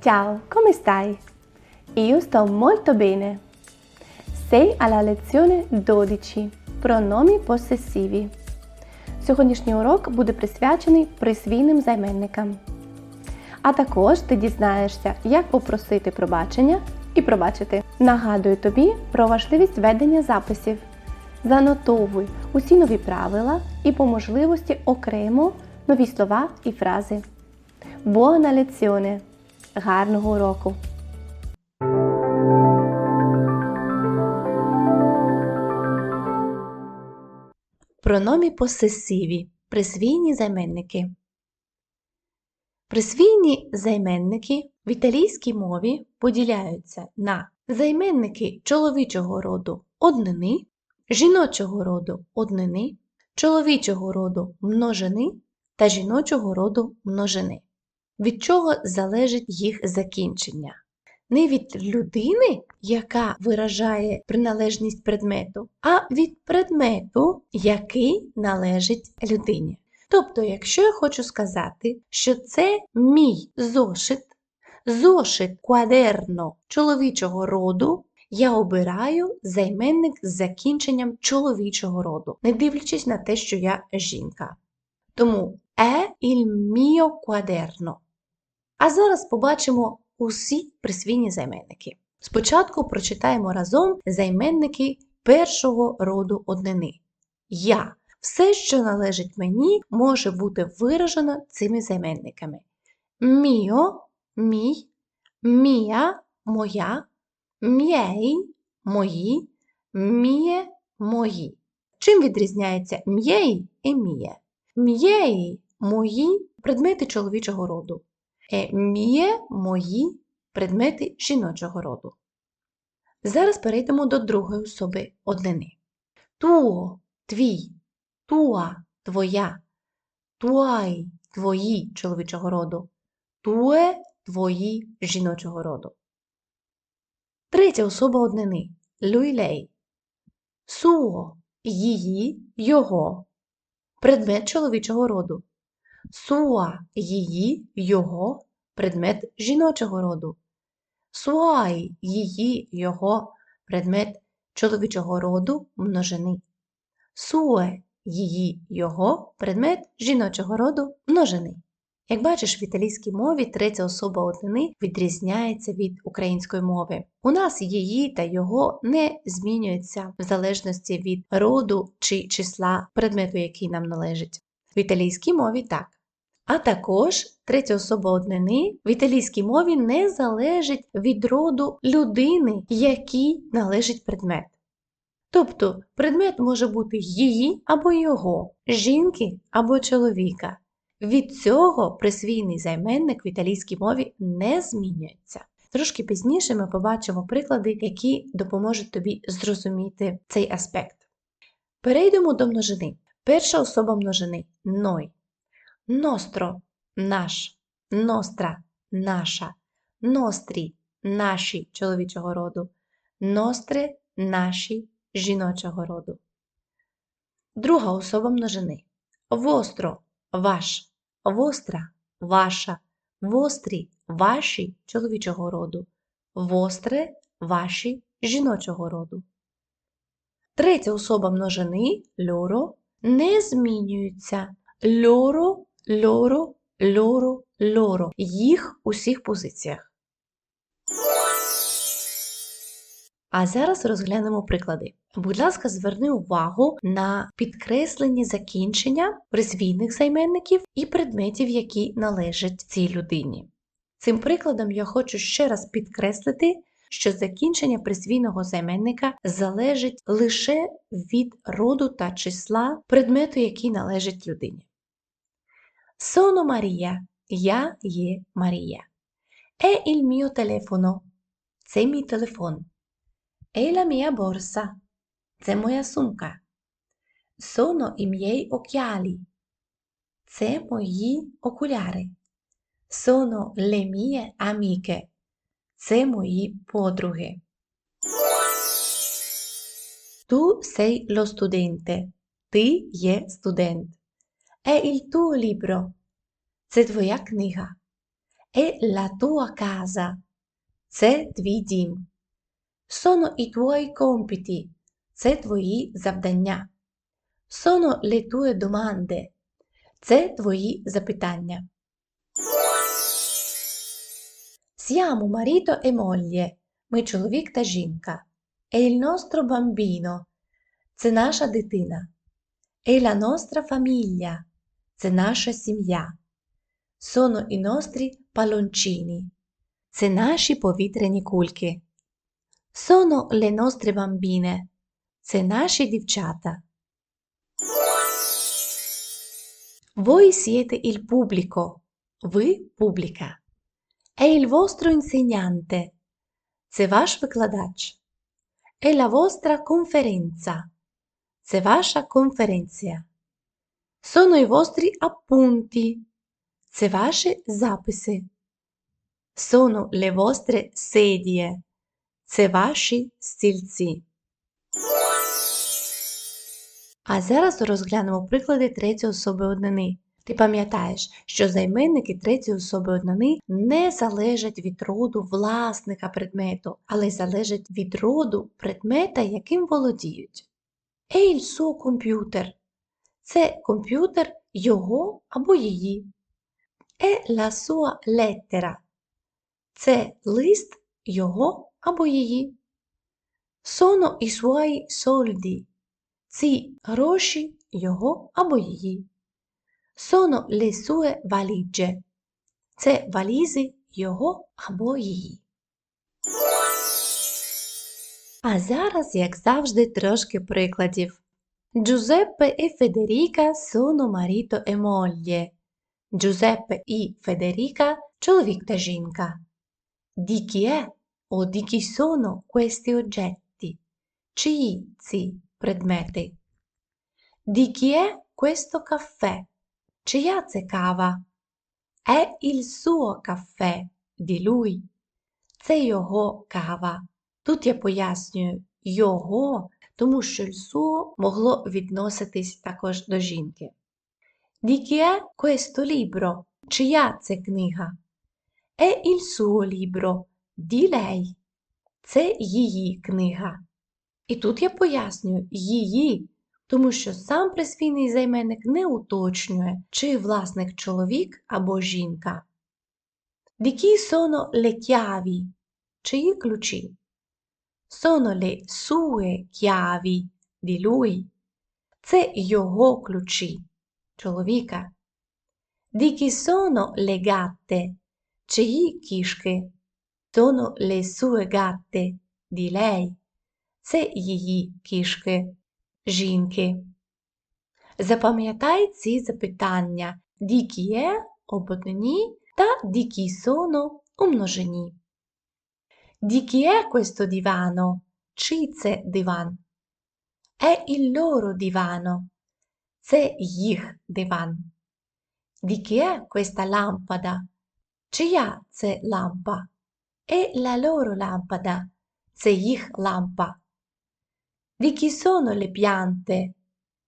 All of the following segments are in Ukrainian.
Ciao, come stai? Io sto molto bene. Sei alla lezione 12. Pronomi possessivi. Сьогоднішній урок буде присвячений присвійним займенникам. А також ти дізнаєшся, як попросити пробачення і пробачити. Нагадую тобі про важливість ведення записів. Занотовуй усі нові правила і по можливості окремо нові слова і фрази. Buona lezione! Гарного уроку! Прономі посесиві присвійні займенники. Присвійні займенники в італійській мові поділяються на займенники чоловічого роду однини, жіночого роду однини, чоловічого роду множини та жіночого роду множини. Від чого залежить їх закінчення? Не від людини, яка виражає приналежність предмету, а від предмету, який належить людині. Тобто, якщо я хочу сказати, що це мій зошит, зошит квадерно чоловічого роду, я обираю займенник з закінченням чоловічого роду, не дивлячись на те, що я жінка. Тому è il mio quaderno. А зараз побачимо усі присвійні займенники. Спочатку прочитаємо разом займенники першого роду однини. Я. Все, що належить мені, може бути виражено цими займенниками. Міо мій, мія моя, м'єй мої, міє мої. Чим відрізняється м'єй і міє? М'єй мої предмети чоловічого роду. Е міє мої предмети жіночого роду. Зараз перейдемо до другої особи однини. Туо твій, туа твоя, туай твої чоловічого роду, туе твої жіночого роду. Третя особа однини люйлей. Суо її, його. Предмет чоловічого роду. Суа її, його предмет жіночого роду. Суай її, його предмет чоловічого роду множини. Суе її, його предмет жіночого роду множини. Як бачиш, в італійській мові третя особа однини відрізняється від української мови. У нас її та його не змінюються в залежності від роду чи числа предмету, який нам належить. В італійській мові так. А також третя особа однини в італійській мові не залежить від роду людини, якій належить предмет. Тобто предмет може бути її або його, жінки або чоловіка. Від цього присвійний займенник в італійській мові не змінюється. Трошки пізніше ми побачимо приклади, які допоможуть тобі зрозуміти цей аспект. Перейдемо до множини. Перша особа множини ной. Ностро наш, ностра наша, нострі наші чоловічого роду, ностре наші жіночого роду. Друга особа множини. Востро ваш, востра ваша, вострі ваші чоловічого роду, востре ваші жіночого роду. Третя особа множини льоро не змінюється. Льоро, льоро, льоро, льоро. Їх у всіх позиціях. А зараз розглянемо приклади. Будь ласка, зверни увагу на підкреслені закінчення призвійних займенників і предметів, які належать цій людині. Цим прикладом я хочу ще раз підкреслити, що закінчення призвійного займенника залежить лише від роду та числа предмету, який належить людині. Sono Марія. Я є Марія. È il mio telefono. Це мій телефон. È la mia borsa. Це моя сумка. Sono i miei occhiali. Це мої окуляри. Sono le mie amiche. Це мої подруги. Tu sei lo studente. Ти є студент. È il tuo libro. Це твоя книга. È la tua casa. Це твій дім. Sono i tuoi compiti. Це твої завдання. Sono le tue domande. Це твої запитання. Siamo marito e moglie. Ми чоловік та жінка. È il nostro bambino. Це наша дитина. È la nostra famiglia. Це наша сім'я. Sono i nostri palloncini. Це наші повітряні кульки. Sono le nostre bambine. Це наші дівчата. Voi siete il pubblico. Ви публіка. È il vostro insegnante. Це ваш викладач. È la vostra conferenza. Це ваша конференція. Sono i vostri appunti. Це ваші записи. Sono le vostre sedie. Це ваші стільці. А зараз розглянемо приклади третьої особи однини. Ти пам'ятаєш, що займенники третьої особи однини не залежать від роду власника предмету, але залежать від роду предмета, яким володіють. Il suo computer. Це комп'ютер його або її. È la sua lettera. Це лист його або її. Sono i suoi soldi. Ці гроші його або її. Sono le sue valigie. Це валізи його або її. А зараз, як завжди, трошки прикладів. Giuseppe e Federica sono marito e moglie. Giuseppe і Federica – чоловік та жінка. Di chi è o di chi sono questi oggetti? Чиї ці предмети? Di chi è questo caffè? Чия це кава? È il suo caffè di lui. Це його кава. Тут я пояснюю його, тому що il могло відноситись також до жінки. Di chi è questo libro? Чия це книга? È il suo libro di lei. Це її книга. І тут я пояснюю її, тому що сам присвійний займенник не уточнює, чи власник чоловік або жінка. Di chi sono le chiavi? Чиї ключі? Sono le sue chiavi di lui. Це його ключі, чоловіка. Di chi sono le gatte? Чиї кішки? Sono le sue gatte di lei. Це її кішки, жінки. Запам'ятай ці запитання di chi è об однині та di chi sono у множині. Di chi è questo divano? Чий це диван? È il loro divano. Це їх диван. Di chi è questa lampada? Чия це лампа? È la loro lampada. Це їх лампа. Di chi sono le piante?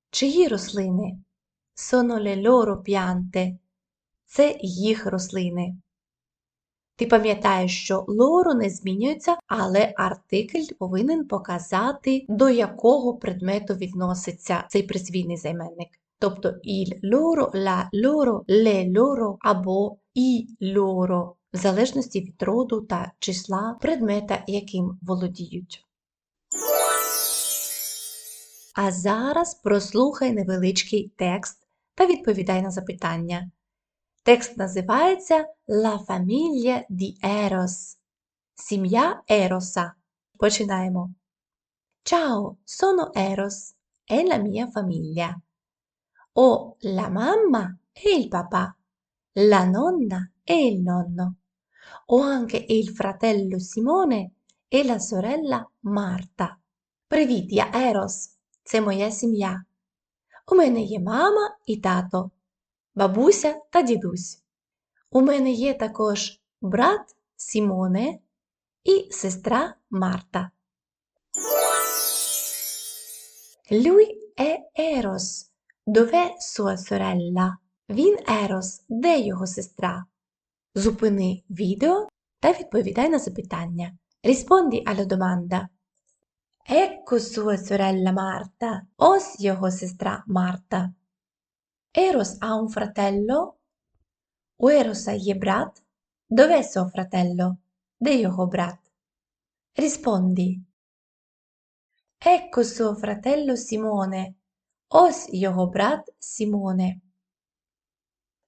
Чиї рослини? Sono le loro piante. Це їх рослини. Ти пам'ятаєш, що лоро не змінюється, але артикль повинен показати, до якого предмету відноситься цей присвійний займенник. Тобто il loro, la loro, le loro або i loro, в залежності від роду та числа предмета, яким володіють. А зараз прослухай невеличкий текст та відповідай на запитання. Текст називається La famiglia di Eros. Сім'я Ероса. Починаємо. Ciao, sono Eros. È la mia famiglia. Ho la mamma e il papà, la nonna e il nonno. Ho anche il fratello Simone e la sorella Marta. Привіт, я Ерос. Це моя сім'я. У мене є мама і тато, Бабуся та дідусь. У мене є також брат Сімоне і сестра Марта. Lui è Eros. Dov'è sua sorella? Він Ерос. Де його сестра? Зупини відео та відповідай на запитання. Rispondi alla domanda. Ecco sua sorella Marta. Ось його сестра Марта. Eros ha un fratello? У Ероса є брат? Dov'è suo fratello? Де його брат? Rispondi. Ecco suo fratello Simone. Ось його брат Сімоне.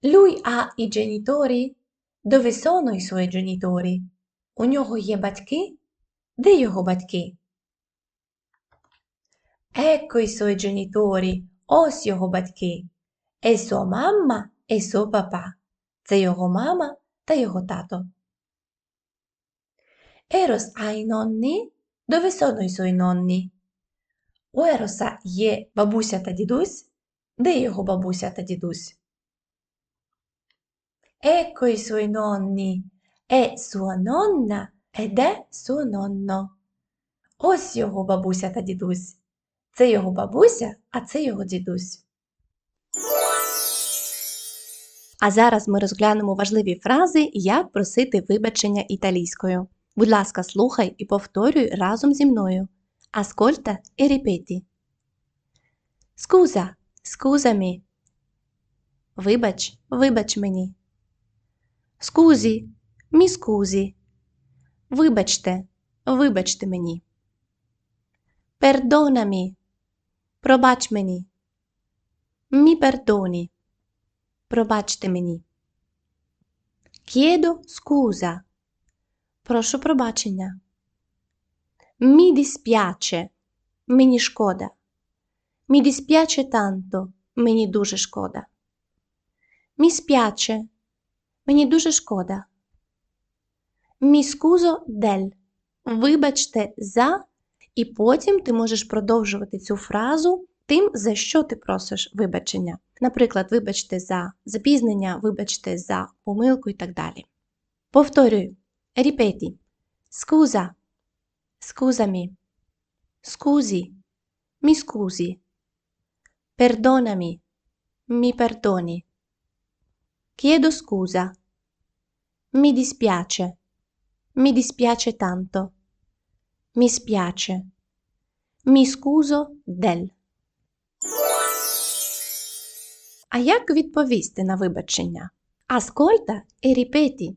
Lui ha i genitori? Dove sono i suoi genitori? У нього є батьки? Де його батьки? Ecco i suoi genitori. Ось його батьки. Mamma e suo papà. Це його мама та його тато. Ha i nonni? Dove sono i suoi nonni? У Ероса є бабуся та дідусь? Де його бабуся та дідусь? Ecco i suoi nonni. È sua nonna ed è suo nonno. Ось його бабуся та дідусь. Це його бабуся, а це його дідусь. А зараз ми розглянемо важливі фрази, як просити вибачення італійською. Будь ласка, слухай і повторюй разом зі мною. Ascolta e ripeti. Scusa, scusami. Вибач, вибач мені. Скузі, мі скузі. Вибачте, вибачте мені. Пердонамі. Пробач мені. Мі пердоні. Пробачте мені. Chiedo scusa. Прошу пробачення. Mi dispiace. Мені шкода. Mi dispiace tanto. Мені дуже шкода. Mi spiace. Мені дуже шкода. Mi scuso del. Вибачте за, і потім ти можеш продовжувати цю фразу тим, за що ти просиш вибачення. Наприклад, вибачте за запізнення, вибачте за помилку і так далі. Повторюю. Ріпеті. Scusa. Scusami. Scusi. Mi scusi. Perdonami. Mi perdoni. Chiedo scusa. Mi dispiace. Mi dispiace tanto. Mi spiace. Mi scuso del. А як відповісти на вибачення? Ascolta e ripeti.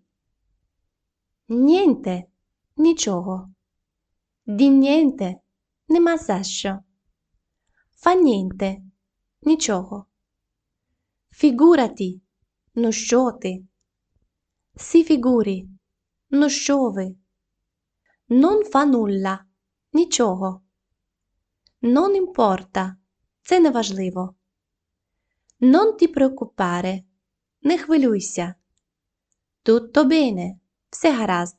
Niente. Нічого. Niente. Нема за що. Niente. Нічого. Figurati. Ну що ти? Si figuri. Ну що ви? Fa nulla. Нічого. Non importa. Це неважливо. Non ti preoccupare. Не хвилюйся. Tutto bene. Все гаразд.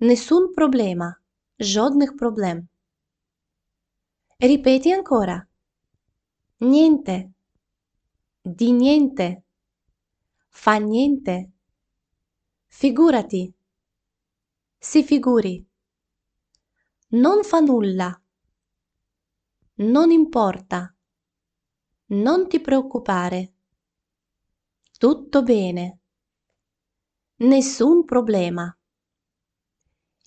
Nessun problema. Жодних проблем. Ripeti ancora. Niente. Di niente. Fa niente. Figurati. Si figuri. Non fa nulla. Non importa. Non ti preoccupare. Tutto bene. Nessun problema.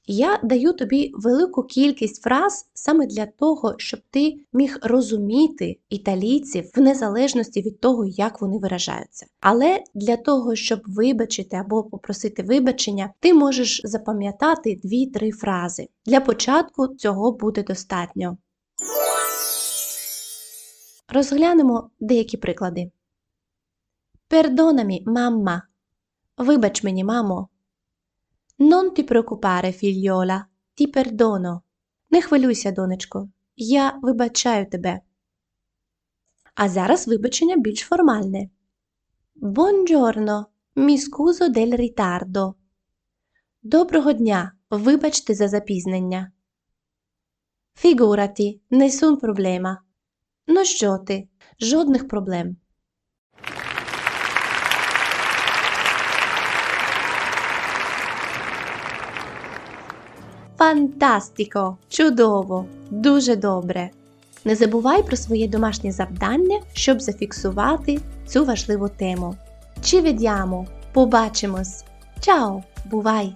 Я даю тобі велику кількість фраз саме для того, щоб ти міг розуміти італійців в незалежності від того, як вони виражаються. Але для того, щоб вибачити або попросити вибачення, ти можеш запам'ятати 2-3 фрази. Для початку цього буде достатньо. Розглянемо деякі приклади. Пердонамі, мамма. Вибач мені, мамо. Non ti preoccupare, figliola, ti perdono. Не хвилюйся, донечко, я вибачаю тебе. А зараз вибачення більш формальне. Buongiorno, mi scuso del ritardo. Доброго дня, вибачте за запізнення. Figurati, nessun problema. Ну що ти, жодних проблем. Фантастико! Чудово! Дуже добре! Не забувай про своє домашнє завдання, щоб зафіксувати цю важливу тему. Ci vediamo Побачимось! Чао! Бувай!